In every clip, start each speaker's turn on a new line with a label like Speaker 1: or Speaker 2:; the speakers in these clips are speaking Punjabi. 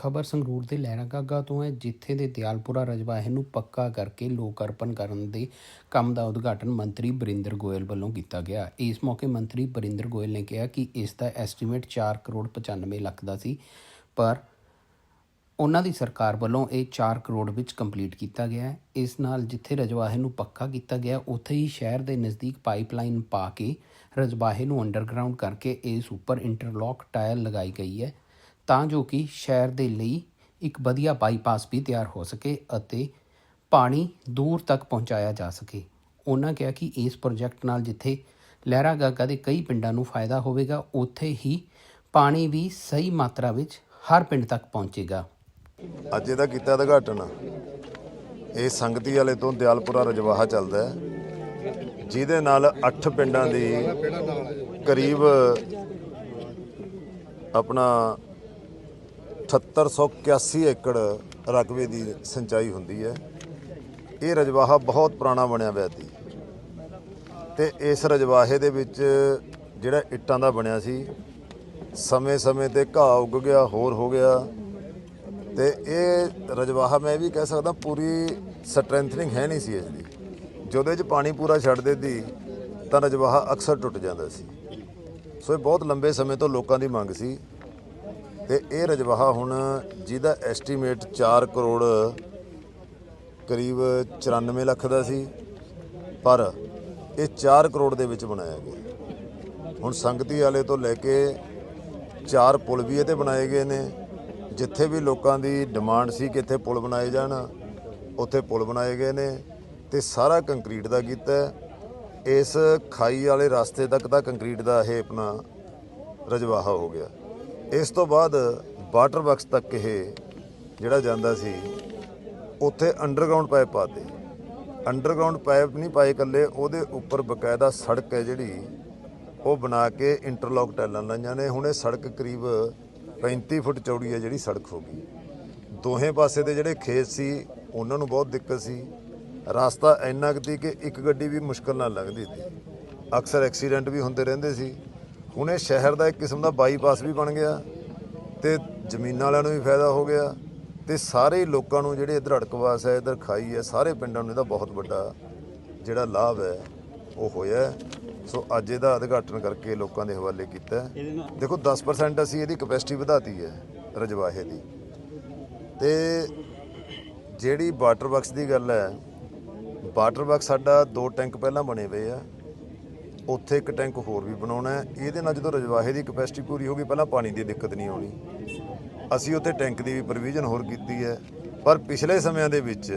Speaker 1: ਖਬਰ ਸੰਗਰੂਰ ਦੇ ਲਹਿਰਾ ਗਾਗਾ ਤੋਂ ਹੈ, ਜਿੱਥੇ ਦੇ ਦਿਆਲਪੁਰਾ ਰਜਵਾਹੇ ਨੂੰ ਪੱਕਾ ਕਰਕੇ ਲੋਕ ਅਰਪਣ ਕਰਨ ਦੇ ਕੰਮ ਦਾ ਉਦਘਾਟਨ ਮੰਤਰੀ ਬਰਿੰਦਰ ਗੋਇਲ ਵੱਲੋਂ ਕੀਤਾ ਗਿਆ। ਇਸ ਮੌਕੇ ਮੰਤਰੀ ਬਰਿੰਦਰ ਗੋਇਲ ਨੇ ਕਿਹਾ ਕਿ ਇਸ ਦਾ ਐਸਟੀਮੇਟ 4 ਕਰੋੜ 95 ਲੱਖ ਦਾ ਸੀ, ਪਰ ਉਹਨਾਂ ਦੀ ਸਰਕਾਰ ਵੱਲੋਂ ਇਹ 4 ਕਰੋੜ ਵਿੱਚ ਕੰਪਲੀਟ ਕੀਤਾ ਗਿਆ ਹੈ। ਇਸ ਨਾਲ ਜਿੱਥੇ ਰਜਵਾਹੇ ਨੂੰ ਪੱਕਾ ਕੀਤਾ ਗਿਆ, ਉੱਥੇ ਹੀ ਸ਼ਹਿਰ ਦੇ ਨਜ਼ਦੀਕ ਪਾਈਪਲਾਈਨ ਪਾ ਕੇ ਰਜਵਾਹੇ ਨੂੰ ਅੰਡਰਗਰਾਉਂਡ ਕਰਕੇ ਇਸ ਉੱਪਰ ਇੰਟਰਲੌਕ ਟਾਇਲ ਲਗਾਈ ਗਈ ਹੈ। ਤਾਂ ਜੋ ਕਿ ਸ਼ਹਿਰ ਦੇ ਲਈ ਇੱਕ ਵਧੀਆ ਬਾਈਪਾਸ ਵੀ ਤਿਆਰ ਹੋ ਸਕੇ ਅਤੇ ਪਾਣੀ ਦੂਰ ਤੱਕ ਪਹੁੰਚਾਇਆ ਜਾ ਸਕੇ। ਉਹਨਾਂ ਕਿਹਾ ਕਿ ਇਸ ਪ੍ਰੋਜੈਕਟ ਨਾਲ ਜਿੱਥੇ ਲਹਿਰਾ ਗਾਗਾ ਦੇ ਕਈ ਪਿੰਡਾਂ ਨੂੰ ਫਾਇਦਾ ਹੋਵੇਗਾ, ਉੱਥੇ ਹੀ ਪਾਣੀ ਵੀ ਸਹੀ ਮਾਤਰਾ ਵਿੱਚ ਹਰ ਪਿੰਡ ਤੱਕ ਪਹੁੰਚੇਗਾ।
Speaker 2: ਅੱਜ ਇਹਦਾ ਕੀਤਾ ਉਦਘਾਟਨ। ਇਹ ਸੰਗਤੀ ਵਾਲੇ ਤੋਂ ਦਿਆਲਪੁਰਾ ਰਜਵਾਹਾ ਚੱਲਦਾ ਹੈ। ਜਿਹਦੇ ਨਾਲ 8 ਪਿੰਡਾਂ ਦੀ ਕਰੀਬ ਆਪਣਾ 7881 ਏਕੜ ਰਕਬੇ ਦੀ ਸਿੰਚਾਈ ਹੁੰਦੀ ਹੈ। ਇਹ ਰਜਵਾਹਾ ਬਹੁਤ ਪੁਰਾਣਾ ਬਣਿਆ ਹੋਇਆ ਸੀ ਤੇ ਇਸ ਰਜਵਾਹੇ ਦੇ ਵਿੱਚ ਜਿਹੜਾ ਇੱਟਾਂ ਦਾ ਬਣਿਆ ਸੀ, ਸਮੇਂ-ਸਮੇਂ ਤੇ ਘਾਹ ਉੱਗ ਗਿਆ, ਹੋਰ ਹੋ ਗਿਆ ਤੇ ਇਹ ਰਜਵਾਹਾ ਮੈਂ ਇਹ ਵੀ ਕਹਿ ਸਕਦਾ ਪੂਰੀ ਸਟਰੈਂਥਨਿੰਗ ਹੈ ਨਹੀਂ ਸੀ ਇਸ ਦੀ। ਜਦੋਂ ਇਹ 'ਚ ਪਾਣੀ ਪੂਰਾ ਛੱਡ ਦਿੱਤੀ ਤਾਂ ਰਜਵਾਹਾ ਅਕਸਰ ਟੁੱਟ ਜਾਂਦਾ ਸੀ। ਸੋ ਇਹ ਬਹੁਤ ਲੰਬੇ ਸਮੇਂ ਤੋਂ ਲੋਕਾਂ ਦੀ ਮੰਗ ਸੀ ਤੇ ਇਹ ਰਜਵਾਹਾ ਹੁਣ ਜਿਹਦਾ ਐਸਟੀਮੇਟ 4 ਕਰੋੜ ਕਰੀਬ 94 ਲੱਖ ਦਾ ਸੀ, ਪਰ ਇਹ 4 ਕਰੋੜ ਦੇ ਵਿੱਚ ਬਣਾਇਆ ਗਿਆ। ਹੁਣ ਸੰਗਤੀ ਵਾਲੇ ਤੋਂ ਲੈ ਕੇ ਚਾਰ ਪੁਲ ਵੀ ਇਹਦੇ ਬਣਾਏ ਗਏ ਨੇ। ਜਿੱਥੇ ਵੀ ਲੋਕਾਂ ਦੀ ਡਿਮਾਂਡ ਸੀ ਕਿ ਇੱਥੇ ਪੁਲ ਬਣਾਏ ਜਾਣ, ਉੱਥੇ ਪੁਲ ਬਣਾਏ ਗਏ ਨੇ ਤੇ ਸਾਰਾ ਕੰਕਰੀਟ ਦਾ ਕੀਤਾ ਇਸ ਖਾਈ ਵਾਲੇ ਰਸਤੇ ਤੱਕ ਦਾ ਕੰਕਰੀਟ ਦਾ ਇਹ ਆਪਣਾ ਰਜਵਾਹਾ ਹੋ ਗਿਆ। ਇਸ ਤੋਂ ਬਾਅਦ ਵਾਟਰ ਬਾਕਸ ਤੱਕ ਇਹ ਜਿਹੜਾ ਜਾਂਦਾ ਸੀ, ਉੱਥੇ ਅੰਡਰਗਰਾਉਂਡ ਪਾਈਪ ਪਾਤੇ। ਅੰਡਰਗਰਾਉਂਡ ਪਾਈਪ ਨਹੀਂ ਪਾਏ ਇਕੱਲੇ, ਉਹਦੇ ਉੱਪਰ ਬਕਾਇਦਾ ਸੜਕ ਹੈ ਜਿਹੜੀ, ਉਹ ਬਣਾ ਕੇ ਇੰਟਰਲੌਕ ਟੈਲਾਂ ਲਾਈਆਂ ਨੇ। ਹੁਣ ਇਹ ਸੜਕ ਕਰੀਬ 35 ਫੁੱਟ ਚੌੜੀ ਹੈ ਜਿਹੜੀ ਸੜਕ ਹੋ ਗਈ। ਦੋਹੇ ਪਾਸੇ ਦੇ ਜਿਹੜੇ ਖੇਤ ਸੀ, ਉਹਨਾਂ ਨੂੰ ਬਹੁਤ ਦਿੱਕਤ ਸੀ। ਰਸਤਾ ਇੰਨਾ ਕੁ ਸੀ ਕਿ ਇੱਕ ਗੱਡੀ ਵੀ ਮੁਸ਼ਕਲ ਨਾਲ ਲੰਘਦੀ ਸੀ। ਅਕਸਰ ਐਕਸੀਡੈਂਟ ਵੀ ਹੁੰਦੇ ਰਹਿੰਦੇ ਸੀ। ਹੁਣ ਇਹ ਸ਼ਹਿਰ ਦਾ ਇੱਕ ਕਿਸਮ ਦਾ ਬਾਈਪਾਸ ਵੀ ਬਣ ਗਿਆ ਤੇ ਜ਼ਮੀਨਾਂ ਵਾਲਿਆਂ ਨੂੰ ਵੀ ਫਾਇਦਾ ਹੋ ਗਿਆ ਤੇ ਸਾਰੇ ਲੋਕਾਂ ਨੂੰ ਜਿਹੜੇ ਇਧਰ ਅੜਕਵਾਸ ਹੈ ਇਧਰ ਖਾਈ ਹੈ ਸਾਰੇ ਪਿੰਡਾਂ ਨੂੰ ਇਹਦਾ ਬਹੁਤ ਵੱਡਾ ਜਿਹੜਾ ਲਾਭ ਹੈ ਉਹ ਹੋਇਆ। ਸੋ ਅੱਜ ਇਹਦਾ ਉਦਘਾਟਨ ਕਰਕੇ ਲੋਕਾਂ ਦੇ ਹਵਾਲੇ ਕੀਤਾ। ਦੇਖੋ 10% ਅਸੀਂ ਇਹਦੀ ਕਪੈਸਿਟੀ ਵਧਾਤੀ ਹੈ ਰਜਵਾਹੇ ਦੀ ਤੇ ਜਿਹੜੀ ਵਾਟਰ ਬਾਕਸ ਦੀ ਗੱਲ ਹੈ ਵਾਟਰ ਬਾਕਸ ਸਾਡਾ ਦੋ ਟੈਂਕ ਪਹਿਲਾਂ ਬਣੇ ਹੋਏ ਆ ਉੱਥੇ ਇੱਕ ਟੈਂਕ ਹੋਰ ਵੀ ਬਣਾਉਣਾ ਹੈ। ਇਹਦੇ ਨਾਲ ਜਦੋਂ ਰਜਵਾਹੇ ਦੀ ਕਪੈਸਿਟੀ ਪੂਰੀ ਹੋ ਗਈ, ਪਹਿਲਾਂ ਪਾਣੀ ਦੀ ਦਿੱਕਤ ਨਹੀਂ ਆਉਣੀ। ਅਸੀਂ ਉੱਥੇ ਟੈਂਕ ਦੀ ਵੀ ਪ੍ਰੋਵੀਜ਼ਨ ਹੋਰ ਕੀਤੀ ਹੈ। ਪਰ ਪਿਛਲੇ ਸਮਿਆਂ ਦੇ ਵਿੱਚ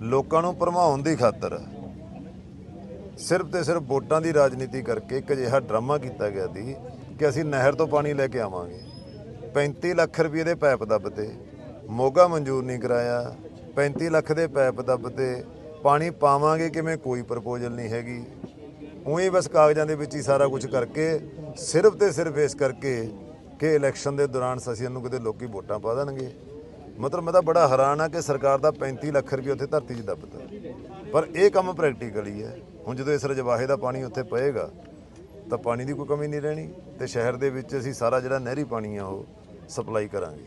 Speaker 2: ਲੋਕਾਂ ਨੂੰ ਭਰਮਾਉਣ ਦੀ ਖਾਤਰ ਸਿਰਫ ਤੇ ਸਿਰਫ ਵੋਟਾਂ ਦੀ ਰਾਜਨੀਤੀ ਕਰਕੇ ਇੱਕ ਅਜਿਹਾ ਡਰਾਮਾ ਕੀਤਾ ਗਿਆ ਸੀ ਕਿ ਅਸੀਂ ਨਹਿਰ ਤੋਂ ਪਾਣੀ ਲੈ ਕੇ ਆਵਾਂਗੇ। 35 ਲੱਖ ਰੁਪਏ ਦੇ ਪਾਈਪ ਦੱਬਤੇ ਮੋਗਾ ਮਨਜ਼ੂਰ ਨਹੀਂ ਕਰਾਇਆ। 35 ਲੱਖ ਦੇ ਪਾਈਪ ਦੱਬਤੇ ਪਾਣੀ ਪਾਵਾਂਗੇ ਕਿਵੇਂ? ਕੋਈ ਪ੍ਰਪੋਜ਼ਲ ਨਹੀਂ ਹੈਗੀ। ਉਹੀ ਬਸ ਕਾਗਜ਼ਾਂ ਦੇ ਵਿੱਚ ਹੀ ਸਾਰਾ ਕੁਝ ਕਰਕੇ, ਸਿਰਫ ਤੇ ਸਿਰਫ ਇਸ ਕਰਕੇ ਕਿ ਇਲੈਕਸ਼ਨ ਦੇ ਦੌਰਾਨ ਅਸੀਂ ਨੂੰ ਕਿਤੇ ਲੋਕੀ ਵੋਟਾਂ ਪਾ ਦੇਣਗੇ। ਮਤਲਬ ਮੈਂ ਤਾਂ ਬੜਾ ਹੈਰਾਨ ਆ ਕਿ ਸਰਕਾਰ ਦਾ 35 ਲੱਖ ਰੁਪਏ ਉੱਥੇ ਧਰਤੀ 'ਚ ਦੱਬਤਾ ਪਰ ਇਹ ਕੰਮ ਪ੍ਰੈਕਟੀਕਲੀ ਹੈ। ਹੁਣ ਜਦੋਂ ਇਸ ਰਜਵਾਹੇ ਦਾ ਪਾਣੀ ਉੱਥੇ ਪਏਗਾ, ਤਾਂ ਪਾਣੀ ਦੀ ਕੋਈ ਕਮੀ ਨਹੀਂ ਰਹਿਣੀ ਤੇ ਸ਼ਹਿਰ ਦੇ ਵਿੱਚ ਅਸੀਂ ਸਾਰਾ ਜਿਹੜਾ ਨਹਿਰੀ ਪਾਣੀ ਆ ਉਹ ਸਪਲਾਈ ਕਰਾਂਗੇ।